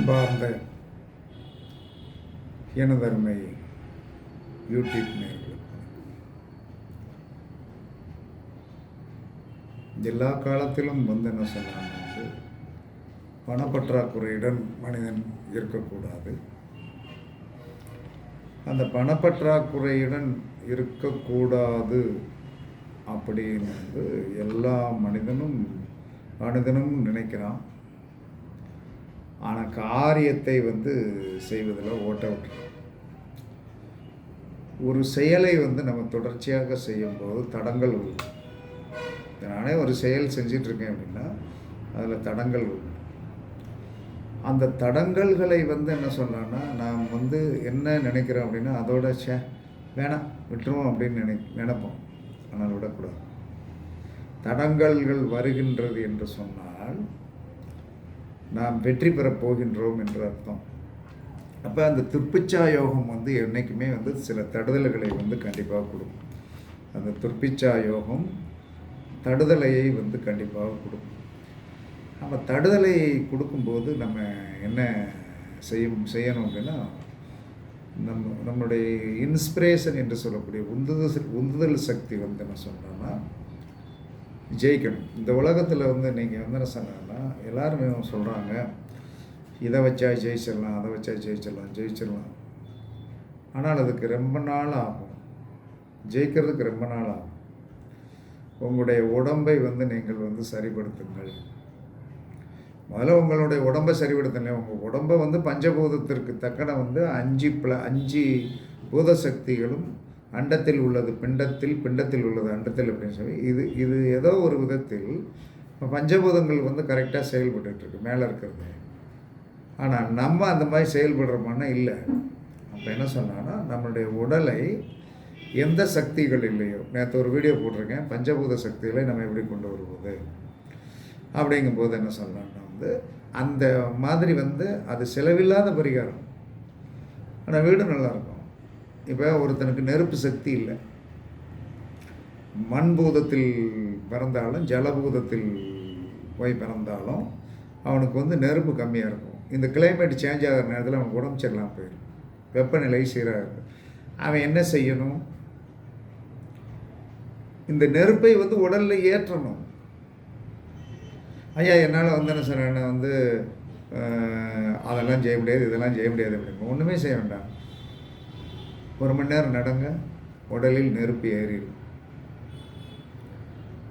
அன்பார்ந்த இனதர்மை யூடியூப் நேர்களுக்கு எல்லா காலத்திலும் வந்து என்ன சொல்லலாம் வந்து பணப்பற்றாக்குறையுடன் மனிதன் இருக்கக்கூடாது. அந்த பணப்பற்றாக்குறையுடன் இருக்கக்கூடாது அப்படின்னு வந்து எல்லா மனிதனும் மனிதனும் நினைக்கிறான். ஆனால் காரியத்தை வந்து செய்வதில் ஓட்ட விட்டுறோம் ஒரு செயலை வந்து நம்ம தொடர்ச்சியாக செய்யும்போது தடங்கள் உண்டு. நானே ஒரு செயல் செஞ்சிட்ருக்கேன் அப்படின்னா அதில் தடங்கள் உண்டு. அந்த தடங்கல்களை வந்து என்ன சொல்லலாம்னா நாம் வந்து என்ன நினைக்கிறோம் அப்படின்னா அதோட சே வேணாம் விட்டுருவோம் அப்படின்னு நினை நினைப்போம். ஆனால் விடக்கூடாது. தடங்கல்கள் வருகின்றது என்று சொன்னால் நாம் வெற்றி பெறப் போகின்றோம் என்று அர்த்தம். அப்போ அந்த துர்ப்பிச்சா யோகம் வந்து என்றைக்குமே வந்து சில தடுதல்களை வந்து கண்டிப்பாக கொடுக்கும். அந்த துர்ப்பிச்சா யோகம் தடுதலையை வந்து கண்டிப்பாக கொடுக்கும். நம்ம தடுதலை கொடுக்கும்போது நம்ம என்ன செய்யும் செய்யணும் அப்படின்னா நம்ம நம்மளுடைய இன்ஸ்பிரேஷன் என்று சொல்லக்கூடிய உந்துதல் உந்துதல் சக்தி வந்து என்ன சொல்கிறோன்னா ஜெயிக்கணும். இந்த உலகத்தில் வந்து நீங்கள் வந்து என்ன சொன்னாங்கன்னா எல்லாருமே சொல்கிறாங்க இதை வச்சா ஜெயிச்சிடலாம் அதை வச்சா ஜெயிச்சிடலாம் ஜெயிச்சிடலாம். ஆனால் அதுக்கு ரொம்ப நாள் ஆகும். ஜெயிக்கிறதுக்கு ரொம்ப நாள் ஆகும். உங்களுடைய உடம்பை வந்து நீங்கள் வந்து சரிப்படுத்துங்கள். முதல்ல உங்களுடைய உடம்பை சரிப்படுத்துங்க உங்கள் உடம்பை வந்து பஞ்சபூதத்திற்கு தக்கன வந்து அஞ்சு ப்ள அஞ்சு பூத சக்திகளும் அண்டத்தில் உள்ளது பிண்டத்தில் பிண்டத்தில் உள்ளது அண்டத்தில் அப்படின்னு சொல்லி இது இது ஏதோ ஒரு விதத்தில் பஞ்சபூதங்கள் வந்து கரெக்டாக செயல்பட்டுருக்கு மேலே இருக்கிறது. ஆனால் நம்ம அந்த மாதிரி செயல்படுறோமானா இல்லை. அப்போ என்ன சொன்னான்னா நம்மளுடைய உடலை எந்த சக்திகள் இல்லையோ நேற்று ஒரு வீடியோ போட்டிருக்கேன் பஞ்சபூத சக்திகளை நம்ம எப்படி கொண்டு வருவது? அப்படிங்கும்போது என்ன சொல்லலாம்னா வந்து அந்த மாதிரி வந்து அது செலவில்லாத பரிகாரம். ஆனால் வீடு நல்லாயிருக்கும் இப்போ ஒருத்தனுக்கு நெருப்பு சக்தி இல்லை. மண் பூதத்தில் பிறந்தாலும் ஜலபூதத்தில் போய் பிறந்தாலும் அவனுக்கு வந்து நெருப்பு கம்மியாக இருக்கும். இந்த கிளைமேட் சேஞ்ச் ஆகிற நேரத்தில் அவனுக்கு உடம்பு சரியில்லாமல் போயிடும் வெப்பநிலை சீராக இருக்கும். அவன் என்ன செய்யணும்? இந்த நெருப்பை வந்து உடலில் ஏற்றணும். ஐயா என்னால் வந்து என்ன சொன்னேன்னா வந்து அதெல்லாம் செய்ய முடியாது இதெல்லாம் செய்ய முடியாது அப்படின்னு. ஒன்றுமே செய்ய வேண்டாம். ஒரு மணி நேரம் நடங்க உடலில் நெருப்பு ஏறிடும்.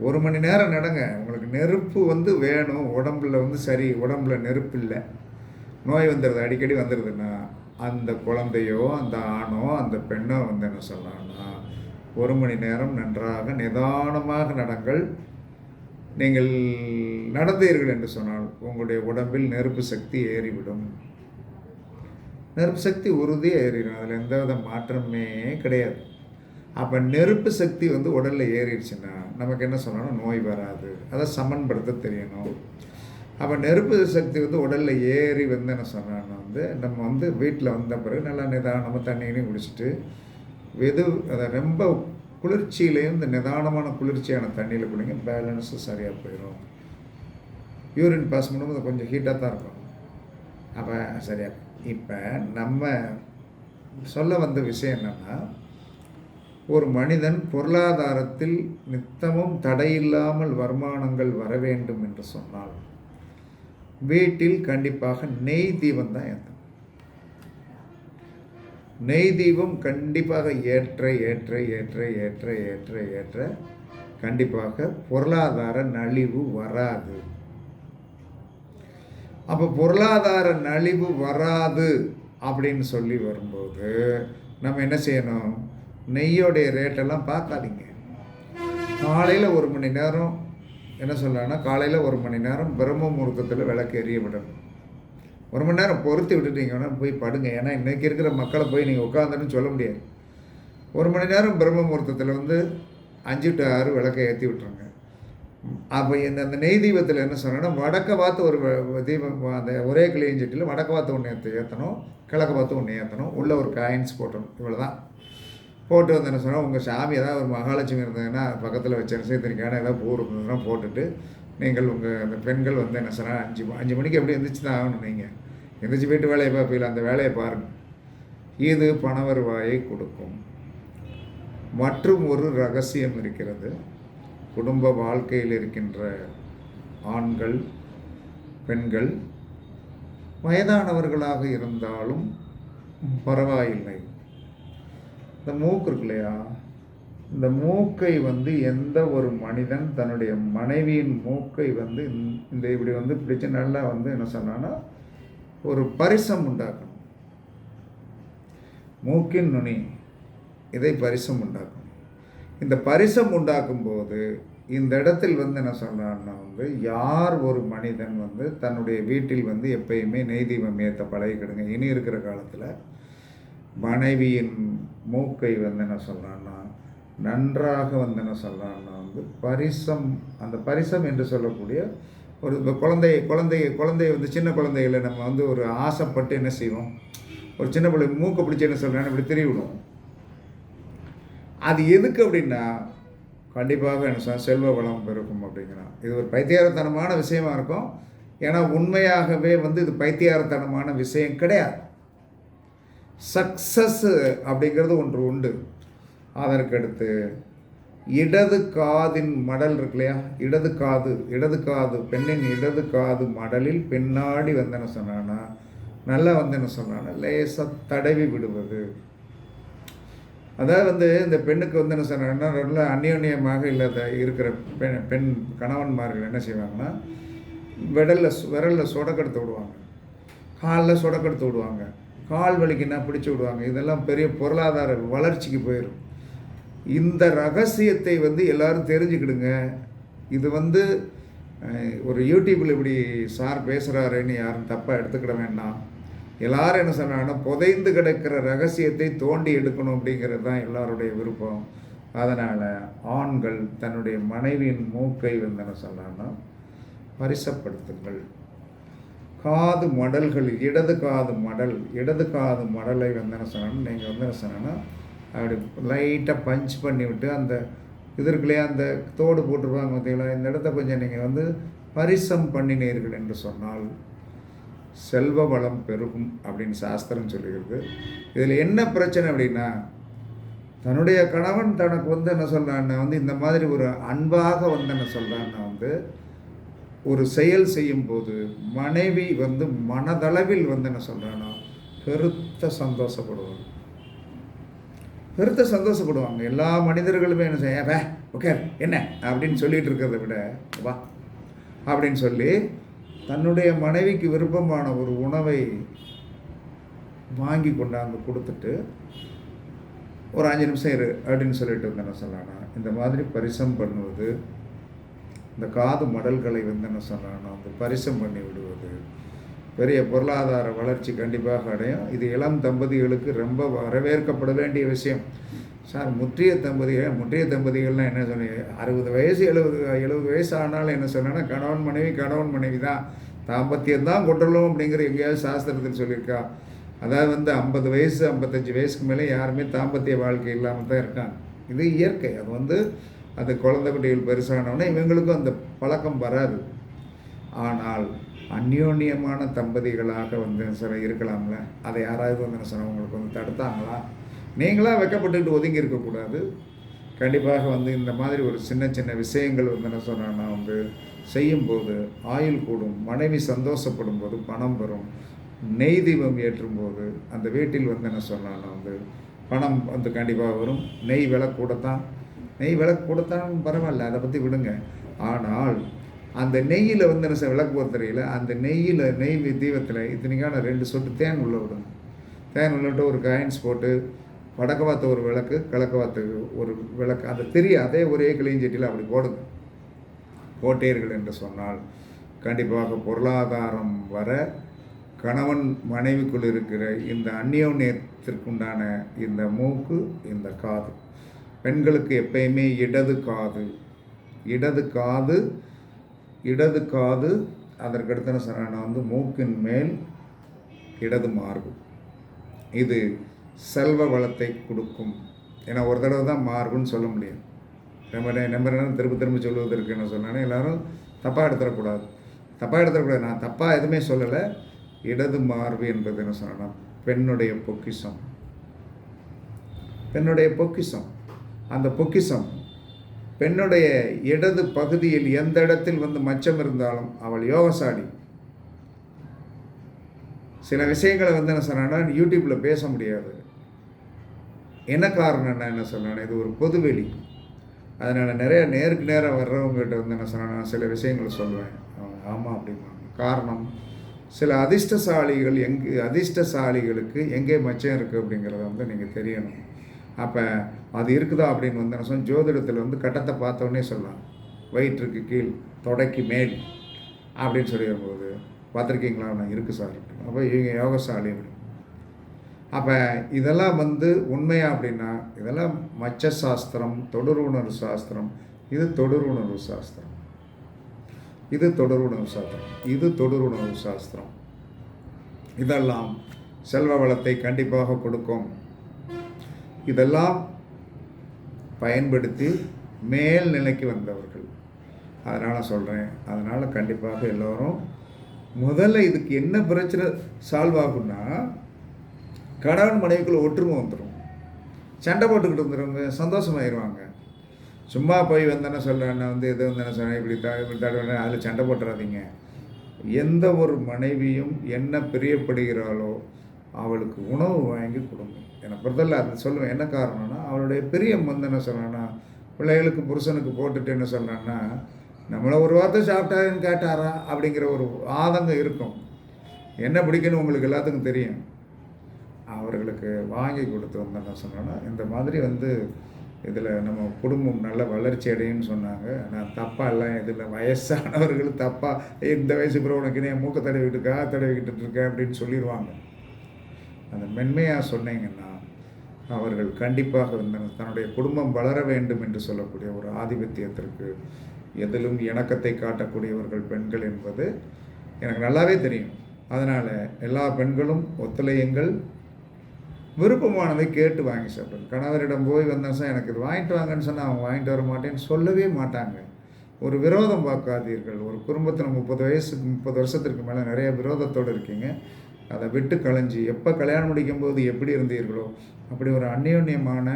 ஒரு மணி நேரம் நடங்க உங்களுக்கு நெருப்பு வந்து வேணும் உடம்புல வந்து சரி உடம்புல நெருப்பு இல்லை. நோய் வந்துடுது அடிக்கடி வந்துடுதுன்னா அந்த குழந்தையோ அந்த ஆணோ அந்த பெண்ணோ வந்து என்ன சொல்லலாம்னா ஒரு மணி நேரம் நன்றாக நிதானமாக நடங்கள். நீங்கள் நடந்தீர்கள் என்று சொன்னால் உங்களுடைய உடம்பில் நெருப்பு சக்தி ஏறிவிடும். நெருப்பு சக்தி உறுதியாக ஏறிடும். அதில் எந்த வித மாற்றமே கிடையாது. அப்போ நெருப்பு சக்தி வந்து உடலில் ஏறிடுச்சுன்னா நமக்கு என்ன சொன்னாலும் நோய் வராது. அதை சமன்படுத்த தெரியணும். அப்போ நெருப்பு சக்தி வந்து உடலில் ஏறி வந்து என்ன சொன்னான்னா வந்து நம்ம வந்து வீட்டில் வந்த பிறகு நல்லா நிதானமாக தண்ணியிலையும் குடிச்சிட்டு வெது அதை ரொம்ப குளிர்ச்சியிலையும் இந்த நிதானமான குளிர்ச்சியான தண்ணியில் குடிங்க பேலன்ஸும் சரியாக போயிடும் யூரின் பாஸ் பண்ணும்போது கொஞ்சம் ஹீட்டாக தான் இருக்கும். அப்போ சரியாக இப்போ நம்ம சொல்ல வந்த விஷயம் என்னென்னா ஒரு மனிதன் பொருளாதாரத்தில் நித்தமும் தடையில்லாமல் வருமானங்கள் வர வேண்டும் என்று சொன்னால் வீட்டில் கண்டிப்பாக நெய் தீபம் தான் ஏற்றணும் நெய் தீபம் கண்டிப்பாக ஏற்ற ஏற்ற ஏற்ற ஏற்ற ஏற்ற ஏற்ற கண்டிப்பாக பொருளாதார நலிவு வராது. அப்போ பொருளாதார நலிவு வராது அப்படின்னு சொல்லி வரும்போது நம்ம என்ன செய்யணும்? நெய்யோடைய ரேட்டெல்லாம் பார்க்காதீங்க. காலையில் ஒரு மணி நேரம் என்ன சொல்லலாம்னா காலையில் ஒரு மணி நேரம் பிரம்ம முகூர்த்தத்தில் விளக்கு எரிய விடணும். ஒரு மணி நேரம் பொறுத்து விட்டுட்டீங்கன்னா போய் படுங்க. ஏன்னா இன்றைக்கி இருக்கிற மக்களை போய் நீங்கள் உட்காந்துன்னு சொல்ல முடியாது. ஒரு மணி நேரம் பிரம்ம முகூர்த்தத்தில் வந்து அஞ்சு டு ஆறு விளக்கை ஏற்றி விட்டுருங்க. அப்போ இந்த அந்த நெய் தீபத்தில் என்ன சொன்னோன்னா வடக்க பார்த்து ஒரு தீபம் அந்த ஒரே கிளியஞ்சட்டியில் வடக்க பார்த்து ஒன்று ஏற்ற ஏற்றணும் கிழக்க பார்த்து ஒன்று ஏற்றணும் உள்ளே ஒரு காயின்ஸ் போட்டணும் இவ்வளோ தான் போட்டு வந்து என்ன சொன்னால் உங்கள் சாமி ஏதாவது ஒரு மகாலட்சுமி இருந்ததுன்னா பக்கத்தில் வச்ச நிச்சயத்திற்கான ஏதாவது பூ இருந்ததுன்னா போட்டுட்டு நீங்கள் உங்கள் அந்த பெண்கள் வந்து என்ன சொன்னால் அஞ்சு அஞ்சு மணிக்கு எப்படி எந்திரிச்சு தான் ஆகணும் நீங்கள் எந்திரிச்சு போயிட்டு வேலையை பார்ப்பீங்களா? அந்த வேலையை பாருங்கள் இது பண வருவாயை கொடுக்கும். மற்றும் ஒரு ரகசியம் இருக்கிறது. குடும்ப வாழ்க்கையில் இருக்கின்ற ஆண்கள் பெண்கள் வயதானவர்களாக இருந்தாலும் பரவாயில்லை. இந்த மூக்கு இருக்கு இல்லையா? இந்த மூக்கை வந்து எந்த ஒரு மனிதன் தன்னுடைய மனைவியின் மூக்கை வந்து இந்த- இந்த இப்படி வந்து பிடிச்சு நல்லா வந்து என்ன சொன்னான்னா ஒரு பரிசம் உண்டாக்கணும். மூக்கின் நுனி இதை பரிசம் உண்டாக்கணும். இந்த பரிசம் உண்டாக்கும் போது இந்த இடத்தில் வந்து என்ன சொல்கிறான்னா வந்து யார் ஒரு மனிதன் வந்து தன்னுடைய வீட்டில் வந்து எப்பயுமே நெய் தீபம் ஏற்ற பழகிக்கிடுங்க. இனி இருக்கிற காலத்தில் மனைவியின் மூக்கை வந்து என்ன சொல்கிறான்னா நன்றாக வந்து என்ன சொல்கிறான்னா வந்து பரிசம் அந்த பரிசம் என்று சொல்லக்கூடிய ஒரு இப்போ குழந்தை குழந்தை குழந்தைய வந்து சின்ன குழந்தைகளை நம்ம வந்து ஒரு ஆசைப்பட்டு என்ன செய்வோம்? ஒரு சின்ன பிள்ளை மூக்கை பிடிச்சி என்ன சொல்கிறான்னு இப்படி திருவிடுவோம். அது எதுக்கு அப்படின்னா கண்டிப்பாக என்ன செல்வ வளம் பெருக்கும் அப்படிங்கிறான். இது ஒரு பைத்தியாரத்தனமான விஷயமா இருக்கும். ஏன்னா உண்மையாகவே வந்து இது பைத்தியாரத்தனமான விஷயம் கிடையாது. சக்சஸ்ஸு அப்படிங்கிறது ஒன்று உண்டு. அதற்கடுத்து இடது காதின் மடல் இருக்கு இல்லையா? இடது காது இடது காது பெண்ணின் இடது காது மடலில் பின்னாடி வந்து என்ன சொன்னான்னா நல்லா வந்து என்ன சொன்னான்னா லேசாக தடவி விடுவது. அதாவது வந்து இந்த பெண்ணுக்கு வந்து என்ன சொன்னாங்கன்னா நல்ல அந்யோன்யமாக இல்லாத இருக்கிற பெண் பெண் கணவன்மார்கள் என்ன செய்வாங்கன்னா விடலில் விரலில் சொடக்கெடுத்து விடுவாங்க. காலில் சொடக்கெடுத்து விடுவாங்க. கால் வலிக்குன்னா பிடிச்சி விடுவாங்க. இதெல்லாம் பெரிய பொருளாதார வளர்ச்சிக்கு போயிடும் இந்த ரகசியத்தை வந்து எல்லாரும் தெரிஞ்சுக்கிடுங்க. இது வந்து ஒரு யூடியூப்பில் இப்படி சார் பேசுகிறாருன்னு யாரும் தப்பாக எடுத்துக்கிட வேண்டாம். எல்லாரும் என்ன சொன்னாங்கன்னா புதைந்து கிடக்கிற ரகசியத்தை தோண்டி எடுக்கணும் அப்படிங்கிறது தான் எல்லாருடைய விருப்பம். அதனால் ஆண்கள் தன்னுடைய மனைவியின் மூக்கை வந்து என்ன சொன்னான்னா பரிசப்படுத்துங்கள். காது மடல்கள் இடது காது மடல் இடது காது மடலை வந்து என்ன சொன்னோன்னா நீங்கள் வந்து என்ன சொன்னோன்னா அப்படி லைட்டாக பஞ்ச் பண்ணி விட்டு அந்த இதற்குள்ளேயே அந்த தோடு போட்டிருப்பாங்க பார்த்தீங்களா இந்த இடத்த கொஞ்சம் நீங்கள் வந்து பரிசம் பண்ணினீர்கள் என்று சொன்னால் செல்வ வளம் பெருகும் அப்படின்னு சாஸ்திரம் சொல்லுகிறது இதில் என்ன பிரச்சனை அப்படின்னா தன்னுடைய கணவன் தனக்கு வந்து என்ன சொல்கிறான்னா வந்து இந்த மாதிரி ஒரு அன்பாக வந்து என்ன சொல்கிறான்னா வந்து ஒரு செயல் செய்யும் போது மனைவி வந்து மனதளவில் வந்து என்ன சொல்கிறான்னா பெருத்த சந்தோஷப்படுவாங்க. பெருத்த சந்தோஷப்படுவாங்க. எல்லா மனிதர்களுமே என்ன செய்ய வே ஓகே என்ன? அப்படின்னு சொல்லிகிட்டு இருக்கிறத விட வா அப்படின்னு சொல்லி தன்னுடைய மனைவிக்கு விருப்பமான ஒரு உணவை வாங்கி கொண்டாந்து கொடுத்துட்டு ஒரு அஞ்சு நிமிஷம் இரு அப்படின்னு சொல்லிட்டு வந்து என்ன சொல்லானா இந்த மாதிரி பரிசம் பண்ணுவது இந்த காது மடல்களை வந்து என்ன சொல்லானா வந்து பரிசம் பண்ணி விடுவது பெரிய பொருளாதார வளர்ச்சி கண்டிப்பாக அடையும். இது இளம் தம்பதிகளுக்கு ரொம்ப வரவேற்கப்பட வேண்டிய விஷயம். சார் முற்றிய தம்பதிகள் முற்றிய தம்பதிகள்லாம் என்ன சொன்னீங்க அறுபது வயசு எழுபது எழுபது வயசு ஆனாலும் என்ன சொன்னேன்னா கணவன் மனைவி கணவன் மனைவி தான். தாம்பத்தியம் தான் கொண்டுள்ளோம் அப்படிங்கிற எங்கேயாவது சாஸ்திரத்தில் சொல்லியிருக்கா. அதாவது வந்து ஐம்பது வயசு ஐம்பத்தஞ்சு வயசுக்கு மேலே யாருமே தாம்பத்திய வாழ்க்கை இல்லாமல் தான் இருக்காங்க. இது இயற்கை. அது வந்து அந்த குழந்தை குட்டிகள் பெருசானவொடனே இவங்களுக்கும் அந்த பழக்கம் வராது. ஆனால் அந்யோன்யமான தம்பதிகளாக வந்து சில இருக்கலாம்ல. அதை யாராவது வந்து என்ன சொன்ன உங்களுக்கு வந்து தடுத்தாங்களா? நீங்களாக வெக்கப்பட்டுட்டு ஒதுங்கி இருக்கக்கூடாது. கண்டிப்பாக வந்து இந்த மாதிரி ஒரு சின்ன சின்ன விஷயங்கள் வந்து என்ன சொன்னான்னா வந்து செய்யும்போது ஆயுள் கூடும் மனைவி சந்தோஷப்படும் போது பணம் வரும் நெய் தீபம் ஏற்றும்போது அந்த வீட்டில் வந்து என்ன சொன்னான்னா வந்து பணம் வந்து கண்டிப்பாக வரும். நெய் விலை கூடத்தான் நெய் விலை கூடத்தான் பரவாயில்ல அதை பற்றி விடுங்க. ஆனால் அந்த நெய்யில் வந்து என்ன விளக்கு போகிற தெரியல அந்த நெய்யில் நெய் தீபத்தில் இத்தனைக்கான ரெண்டு சொட்டு தேன் உள்ள விடுங்க தேன் உள்ள விட்டு ஒரு காயின்ஸ் போட்டு வடக்கு பார்த்த ஒரு விளக்கு கிழக்கு பார்த்த ஒரு விளக்கு அந்த தெரியாதே அதே ஒரே கிளிஞ்சட்டியில் அப்படி போடுங்க. போட்டீர்கள் என்று சொன்னால் கண்டிப்பாக பொருளாதாரம் வர கணவன் மனைவிக்குள் இருக்கிற இந்த அந்நியோன்யத்திற்குண்டான இந்த மூக்கு இந்த காது. பெண்களுக்கு எப்பயுமே இடது காது இடது காது இடது காது அதற்கடுத்தன சரணம் வந்து மூக்கின் மேல் இடது மார்பு. இது செல்வ வளத்தை கொடுக்கும். ஏன்னா ஒரு தடவை தான் மார்புன்னு சொல்ல முடியும். நம்ம நம்ம என்ன திரும்ப திரும்ப சொல்வதற்கு என்ன சொன்னானே எல்லாரும் தப்பாக எடுத்துடக்கூடாது. தப்பாக எடுத்துடக்கூடாது. நான் தப்பாக எதுவுமே சொல்லலை. இடது மார்பு என்பது என்ன சொன்னா பெண்ணுடைய பொக்கிஷம். பெண்ணுடைய பொக்கிஷம். அந்த பொக்கிஷம் பெண்ணுடைய இடது பகுதியில் எந்த இடத்தில் வந்து மச்சம் இருந்தாலும் அவள் யோகசாடி சில விஷயங்களை வந்து என்ன சொன்னா யூடியூப்பில் பேச முடியாது. என்ன காரணம் என்ன? என்ன சொன்னேன்? இது ஒரு பொதுவெளி. அதனால் நிறைய நேருக்கு நேரம் வர்றவங்ககிட்ட வந்து என்ன சொன்னேன் சில விஷயங்களை சொல்லுவேன் ஆமாம் அப்படிம்பாங்க. காரணம் சில அதிர்ஷ்டசாலிகள் எங்கே அதிர்ஷ்டசாலிகளுக்கு எங்கே மச்சம் இருக்குது அப்படிங்கிறத வந்து நீங்கள் தெரியணும். அப்போ அது இருக்குதா அப்படின்னு வந்து நான் சொன்ன ஜோதிடத்தில் வந்து கட்டத்தை பார்த்தோன்னே சொல்லலாம். வயிற்றுக்கு கீழ் தொடைக்கு மேல் அப்படின்னு சொல்லி வரும்போது பார்த்துருக்கீங்களா? நான் இருக்குது சார். அப்போ இவங்க யோகசாலி அப்படின்னு அப்போ இதெல்லாம் வந்து உண்மையாக அப்படின்னா இதெல்லாம் மச்ச சாஸ்திரம் தொடர் உணர்வு சாஸ்திரம் இது தொடர் உணர்வு சாஸ்திரம். இது தொடர் உணர்வு சாஸ்திரம் இது தொடர் உணர்வு சாஸ்திரம். இதெல்லாம் செல்வ வளத்தை கண்டிப்பாக கொடுக்கும். இதெல்லாம் பயன்படுத்தி மேல் நிலைக்கு வந்தவர்கள். அதனால் சொல்கிறேன் அதனால் கண்டிப்பாக எல்லோரும் முதல்ல இதுக்கு என்ன பிரச்சனை சால்வ் ஆகும்னா கணவன் மனைவிக்குள்ள ஒற்றுமை வந்துடும் சண்டை போட்டுக்கிட்டு வந்துடுவாங்க சந்தோஷமாயிருவாங்க. சும்மா போய் வந்தேன்னு சொல்கிறேன் வந்து எது வந்தேன்னு சொன்னேன் இப்படி த இப்படி தாடுவேன் அதில் சண்டை போட்டுறாதீங்க. எந்த ஒரு மனைவியும் என்ன பிரியப்படுகிறாளோ அவளுக்கு உணவு வாங்கி கொடுங்க. என்னை பொறுத்தல அது சொல்லுவேன் என்ன காரணம்னா அவளுடைய பிரியம் வந்து என்ன சொல்கிறேன்னா பிள்ளைகளுக்கு புருஷனுக்கு போட்டுட்டு என்ன சொல்கிறேன்னா நம்மளை ஒரு வார்த்தை சாப்பிட்டாருன்னு கேட்டாரா அப்படிங்கிற ஒரு ஆதங்கம் இருக்கும். என்ன பிடிக்குன்னு உங்களுக்கு எல்லாத்துக்கும் தெரியும். அவர்களுக்கு வாங்கி கொடுத்து வந்து சொன்னோன்னா இந்த மாதிரி வந்து இதில் நம்ம குடும்பம் நல்ல வளர்ச்சி அடையும்னு சொன்னாங்க. நான் தப்பாக எல்லாம் இதில் வயசானவர்கள் தப்பாக இந்த வயசு பிறகு உனக்கு நீ மூக்க தடவிட்டு கா தடவிக்கிட்டு இருக்கேன் அப்படின்னு சொல்லிடுவாங்க அந்த மென்மையாக சொன்னீங்கன்னா அவர்கள் கண்டிப்பாக வந்து தன்னுடைய குடும்பம் வளர வேண்டும் என்று சொல்லக்கூடிய ஒரு ஆதிபத்தியத்திற்கு எதிலும் இணக்கத்தை காட்டக்கூடியவர்கள் பெண்கள் என்பது எனக்கு நல்லாவே தெரியும். அதனால் எல்லா பெண்களும் ஒத்துழையுங்கள். விருப்பமானதை கேட்டு வாங்கி சாப்பிடுங்க கணவரிடம் போய் வந்தேன் சார் எனக்கு இது வாங்கிட்டு வாங்கன்னு சொன்னால் அவங்க வாங்கிட்டு வர மாட்டேன்னு சொல்லவே மாட்டாங்க. ஒரு விரோதம் பார்க்காதீர்கள். ஒரு குடும்பத்தில் முப்பது வயசு முப்பது வருஷத்திற்கு மேலே நிறைய விரோதத்தோடு இருக்கீங்க. அதை விட்டு களைஞ்சி எப்போ கல்யாணம் முடிக்கும்போது எப்படி இருந்தீர்களோ அப்படி ஒரு அந்யோன்யமான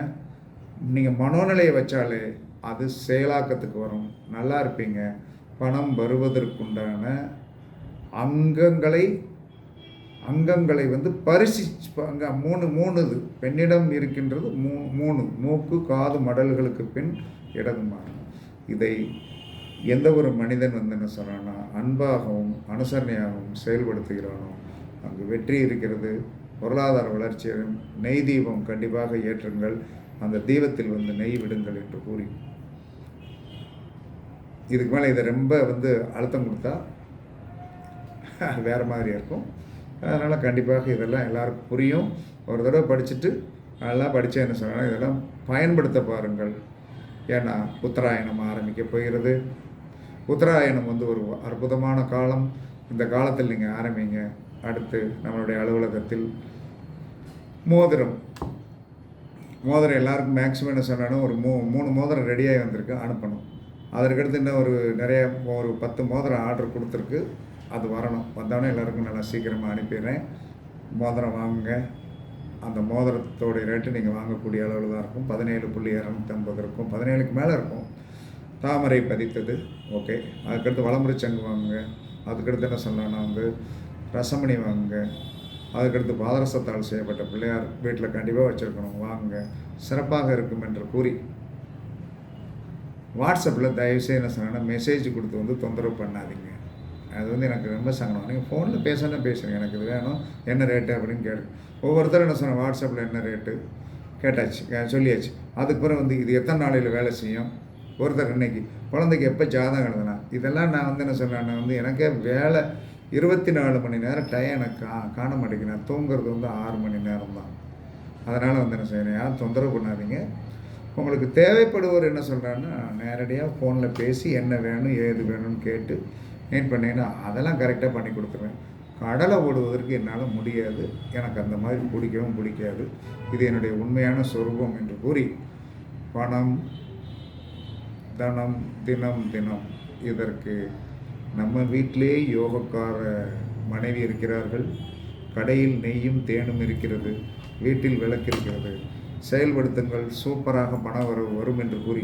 நீங்கள் மனோநிலையை வச்சாலே அது செயலாக்கத்துக்கு வரும். நல்லா இருப்பீங்க. பணம் வருவதற்குண்டான அங்கங்களை அங்கங்களை வந்து பரிசி அங்கே மூணு மூணு இது பெண்ணிடம் இருக்கின்றது மூ மூணு. மூக்கு காது மடல்களுக்கு பின் இடது மாறும் இதை எந்த ஒரு மனிதன் வந்து என்ன சொல்கிறான்னா அன்பாகவும் அனுசரணையாகவும் செயல்படுத்துகிறானோ அங்கு வெற்றி இருக்கிறது. பொருளாதார வளர்ச்சியும் நெய் தீபம் கண்டிப்பாக ஏற்றுங்கள். அந்த தீபத்தில் வந்து நெய் விடுங்கள் என்று கூறி. இதுக்கு மேலே இதை ரொம்ப வந்து அழுத்தம் கொடுத்தா வேறு மாதிரி இருக்கும். அதனால் கண்டிப்பாக இதெல்லாம் எல்லாருக்கும் புரியும். ஒரு தடவை படிச்சுட்டு நல்லா படித்தா என்ன சொல்லலாம்? இதெல்லாம் பயன்படுத்த பாருங்கள். ஏன்னா உத்தராயணம் ஆரம்பிக்க போகிறது. உத்தராயணம் வந்து ஒரு அற்புதமான காலம். இந்த காலத்தில் நீங்கள் ஆரம்பிங்க. அடுத்து நம்மளுடைய அலுவலகத்தில் மோதிரம். மோதிரம் எல்லாருக்கும் மேக்ஸிமம் என்ன சொன்னாலும் ஒரு மூ மூணு மோதிரம் ரெடியாகி வந்திருக்கு. அனுப்பணும். அதற்கடுத்து இன்னும் ஒரு நிறைய ஒரு பத்து மோதிரம் ஆர்டர் கொடுத்துருக்கு. அது வரணும். வந்தோடனே எல்லாருக்கும் நல்லா சீக்கிரமாக அனுப்பிடுறேன். மோதிரம் வாங்குங்க. அந்த மோதிரத்தோடைய ரேட்டு நீங்கள் வாங்கக்கூடிய அளவில் தான் இருக்கும். பதினேழு புள்ளி இரநூத்தம்பது இருக்கும். பதினேழுக்கு மேலே இருக்கும். தாமரை பதித்தது. ஓகே அதுக்கடுத்து வளமுறை சங்கு வாங்குங்க. அதுக்கடுத்து என்ன சொல்லலாம்னா வந்து ரசமணி வாங்குங்க. அதுக்கடுத்து பாதரசத்தால் செய்யப்பட்ட பிள்ளையார் வீட்டில் கண்டிப்பாக வச்சுருக்கணும். வாங்குங்க. சிறப்பாக இருக்கும் என்று கூறி வாட்ஸ்அப்பில் தயவுசெய்து என்ன சொன்னால் மெசேஜ் கொடுத்து வந்து தொந்தரவு பண்ணாதீங்க. அது வந்து எனக்கு ரொம்ப சங்கடம். நீங்கள் ஃபோனில் பேசணும் பேசுகிறேன் எனக்கு இது வேணும். என்ன ரேட்டு அப்படின்னு கேட்டு ஒவ்வொருத்தரும் என்ன சொன்னேன் வாட்ஸ்அப்பில் என்ன ரேட்டு கேட்டாச்சு. சொல்லியாச்சு. அதுக்கு பிறகு வந்து இது எத்தனை நாளையில் வேலை செய்யும்? ஒருத்தர் இன்னைக்கு. குழந்தைக்கு எப்போ ஜாதகம் எழுதுனா? இதெல்லாம் நான் வந்து என்ன சொன்னேன்? வந்து எனக்கே வேலை இருபத்தி நாலு மணி நேரம் டைம் எனக்கு கா காண மாட்டேங்கிறேன் நான் தூங்குறது வந்து ஆறு மணி நேரம் தான். அதனால் வந்து என்ன செய்யணும் யாரும் தொந்தரவு பண்ணாதீங்க. உங்களுக்கு தேவைப்படுவோர் என்ன சொல்கிறாங்கன்னா நேரடியாக ஃபோனில் பேசி என்ன வேணும் ஏது வேணும்னு கேட்டு மீட் பண்ணிங்கன்னா அதெல்லாம் கரெக்டாக பண்ணி கொடுத்துருவேன். கடலை ஓடுவதற்கு என்னால் முடியாது. எனக்கு அந்த மாதிரி பிடிக்கவும் பிடிக்காது. இது என்னுடைய உண்மையான சொரூபம் என்று கூறி பணம் தனம் தினம் தினம் இதற்கு நம்ம வீட்டிலே யோகக்கார மனைவி இருக்கிறார்கள். கடையில் நெய்யும் தேனும் இருக்கிறது. வீட்டில் விளக்கு இருக்கிறது. செயல்படுத்துங்கள். சூப்பராக பண வரவு வரும் என்று கூறி